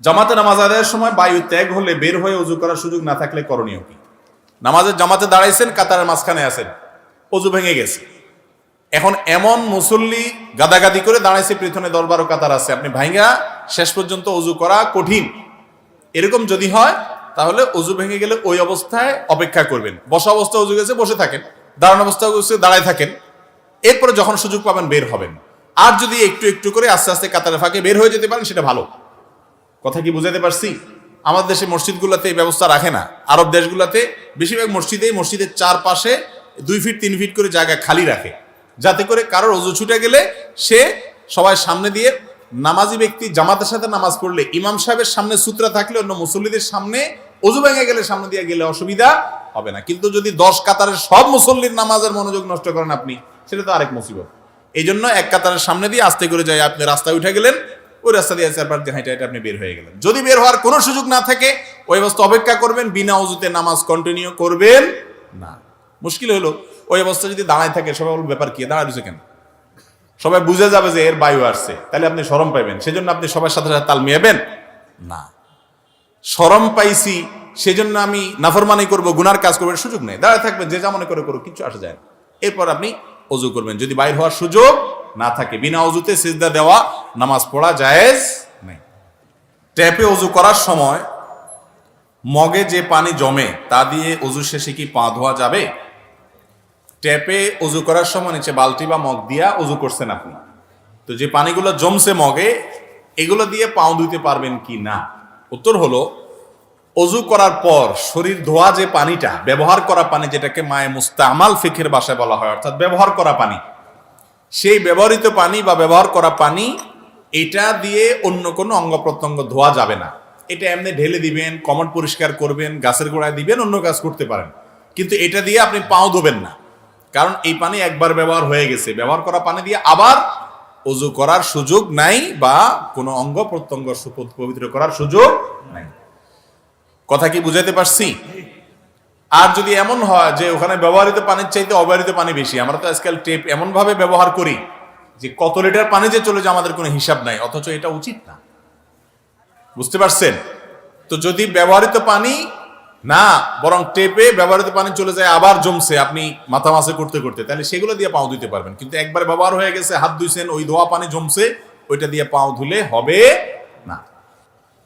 জামাতে নামাজ আদায়ের সময় বায়ু ত্যাগ হলে বের হয়ে অজু করার সুযোগ না থাকলে করণীয় কি? নামাজের জামাতে দাঁড়াইছেন, কাতারের মাঝখানে আছেন অজু ভেঙে গেছে। এখন এমন মুসল্লি গাদাগাদি করে দাঁড়াইছে, পেছনে দশ বারো কাতার আছে, আপনি ভাইঙ্গা শেষ পর্যন্ত অজু করা কঠিন। এরকম যদি হয়, তাহলে অজু ভেঙে গেলে ওই অবস্থায় অপেক্ষা করবেন। বসা অবস্থা অজু গেছে, বসে থাকেন। দাঁড়ানো অবস্থা দাঁড়ায় থাকেন। এরপরে যখন সুযোগ পাবেন, বের হবেন। আর যদি একটু একটু করে আস্তে আস্তে কাতারে ফাঁকে বের হয়ে যেতে পারেন, সেটা ভালো। কথা কি বুঝাতে পারছি? আমাদের দেশে মসজিদগুলোতে এই ব্যবস্থা রাখে না। আরব দেশগুলোতে বেশিরভাগ মসজিদে মসজিদের চারপাশে দুই ফিট, তিন ফিট করে জায়গা খালি রাখে। যাতে করে কারোর অজু ছুটে গেলে সে সবাই সামনে দিয়ে নামাজি ব্যক্তি জামাতের সাথে নামাজ পড়লে, ইমাম সাহেবের সামনে সূত্রা থাকলে, অন্য মুসল্লিদের সামনে অজু ভেঙে গেলে সামনে দিয়ে গেলে অসুবিধা হবে না। কিন্তু যদি দশ কাতারের সব মুসল্লির নামাজের মনোযোগ নষ্ট করেন আপনি, সেটা তো আরেক মুসিবত। এই জন্য এক কাতারের সামনে দিয়ে আস্তে করে যাই, আপনি রাস্তায় উঠে গেলেন ওই রাস্তা দিয়ে চারবার হাইটে হাইটে আপনি বের হয়ে গেলেন। যদি বের হওয়ার কোনো সুযোগ না থাকে ওই অবস্থা অপেক্ষা করবেন বিনা অজুতে নামাজ কন্টিনিউ করবেন না। মুশকিল হলো ওই অবস্থা যদি দাঁড়ায় থাকে সবাই বলবে, ব্যাপার কি দাঁড়ায় রয়েছে কেন? সবাই বুঝে যাবে যে এর বায়ু আসছে তাহলে আপনি সরম পাইবেন। সেজন্য আপনি সবার সাথে সাথে তাল মিয়াবেন না। সরম পাইছি সেজন্য আমি নাফরমানি করব গুনার কাজ করবেন সুযোগ নেই। দাঁড়ায় থাকবে যে যা মনে করে করুক কিছু আসা যায় না। এরপর আপনি অজু করবেন। যদি বাইর হওয়ার সুযোগ না থাকে। বিনা অজুতে সিজদা দেওয়া, নামাজ পড়া জায়েজ নেই। ট্যাপে অজু করার সময় মগে যে পানি জমে, তা দিয়ে অজু শেষে কি পা ধোয়া যাবে? ট্যাপে অজু করার সময় নিচে বালতি বা মগ দিয়া অজু করছেন আপনি। তো যে পানিগুলো জমছে মগে, এগুলো দিয়ে পাও ধুতে পারবেন কি না? উত্তর হলো, অজু করার পর শরীর ধোয়া যে পানিটা, ব্যবহার করা পানি যেটাকে মায়ে মুস্তামাল ফিখের বাসায় বলা হয়, অর্থাৎ ব্যবহার করা পানি সেই ব্যবহৃত পানি বা ব্যবহার করা পানি, এটা দিয়ে অন্য কোনো অঙ্গ প্রত্যঙ্গ ধোয়া যাবে না। এটা এমনি ঢেলে দিবেন, কমট পরিষ্কার করবেন, গাছের গোড়ায় দিবেন, অন্য কাজ করতে পারেন। কিন্তু এটা দিয়ে আপনি পাও ধোবেন না। কারণ এই পানি একবার ব্যবহার হয়ে গেছে। ব্যবহার করা পানি দিয়ে আবার অজু করার সুযোগ নাই বা কোনো অঙ্গ প্রত্যঙ্গ পবিত্র করার সুযোগ নাই। কথা কি বুঝাতে পারছি? আর যদি এমন হয় যে ওখানে ব্যবহৃত পানির চাইতে অব্যবহৃত পানি বেশি, আমরা তো আজকাল টেপ এমন ভাবে ব্যবহার করি যে কত লিটার পানি যে চলে যায়, আমাদের কোনো হিসাব নাই, অথচ এটা উচিত না। বুঝতে পারছেন? তো যদি ব্যবহৃত পানি না, বরং টেপে ব্যবহৃত পানি চলে যায়, আবার জমছে, আপনি মাথা মাসে করতে করতে, তাহলে সেগুলো দিয়ে পাও ধুতে পারবেন। কিন্তু একবার ব্যবহার হয়ে গেছে, হাত ধুইছেন, ওই ধোয়া পানি জমছে, ওইটা দিয়ে পাও ধুলে হবে